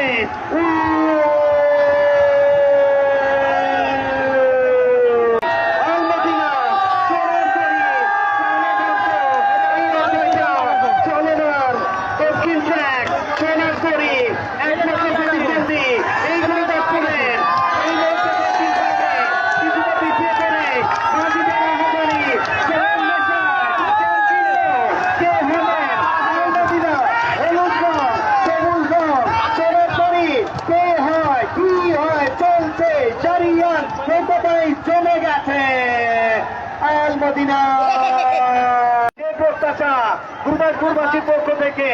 Guimarães. Um... প্রত্যাশা গুরবাসপুরবাসীর পক্ষ থেকে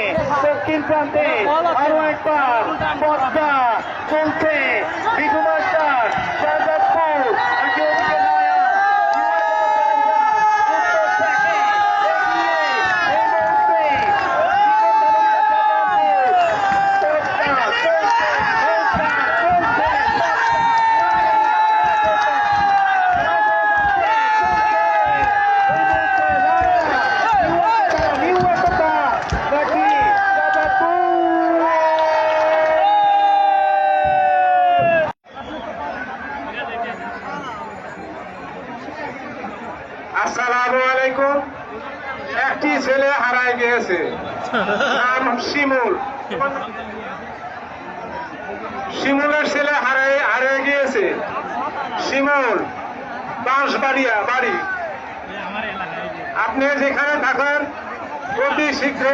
দক্ষিণ প্রান্তে আরও একবার পদ্মা চলছে বিজু মাস্টার শাহজাদপুর একে ওদিকে নয়া, উত্তর থেকে এগিয়ে এই মুহূর্তে পদ্মা চলছে, পদ্মা আসসালামু আলাইকুম। একটি ছেলে হারায় গিয়েছে। নাম শিমুল। শিমুলের ছেলে হারায় হারিয়ে গিয়েছে। শিমুল, বাঁশবাড়িয়া বাড়ি। আপনি যেখানে থাকেন, অতি শীঘ্র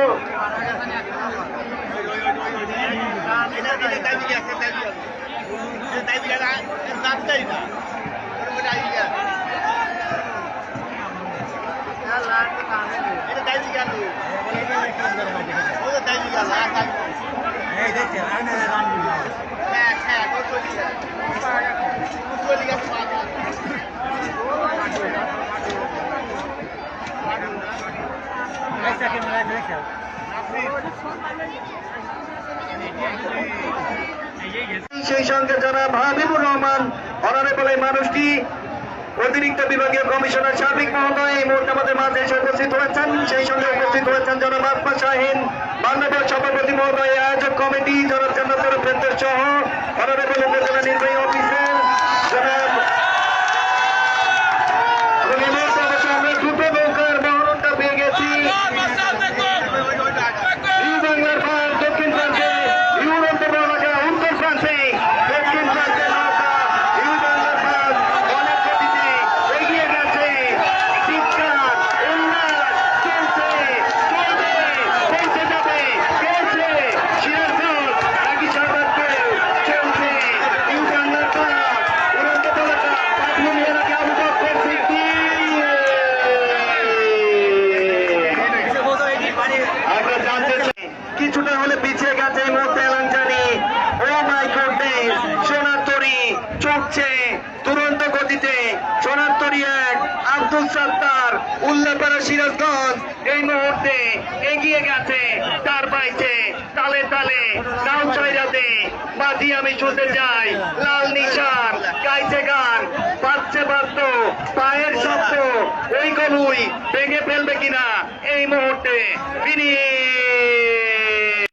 সেই সঙ্গে যারা হাবিবুর রহমান, অনারেবল এই মানুষটি, অতিরিক্ত বিভাগীয় কমিশনার সার্বিক মহোদয় এই মুহূর্তে আমাদের মাঝে এসে উপস্থিত হয়েছেন। সেই সঙ্গে উপস্থিত হয়েছেন জনাব আত্মা শাহিন বাংলাদেশ সভাপতি মহোদয় আয়োজক কমিটি জনাব ফেরদৌস সহ অনারেবল উপজেলা নির্বাহী তরি এক আব্দুল সত্তার, উল্লাপাড়া সিরাজগঞ্জ। এই মুহূর্তে এগিয়ে গেছে, তার পাইছে তালে তালে নাও ছয়রাতে। বাজি আমি শুনতে চাই লাল নিশান, গাইছে গান, বাজছে বাদ্য, পায়ের শব্দ, ওই গলুই ভেঙে ফেলবে কিনা? এই মুহূর্তে ফিনিশ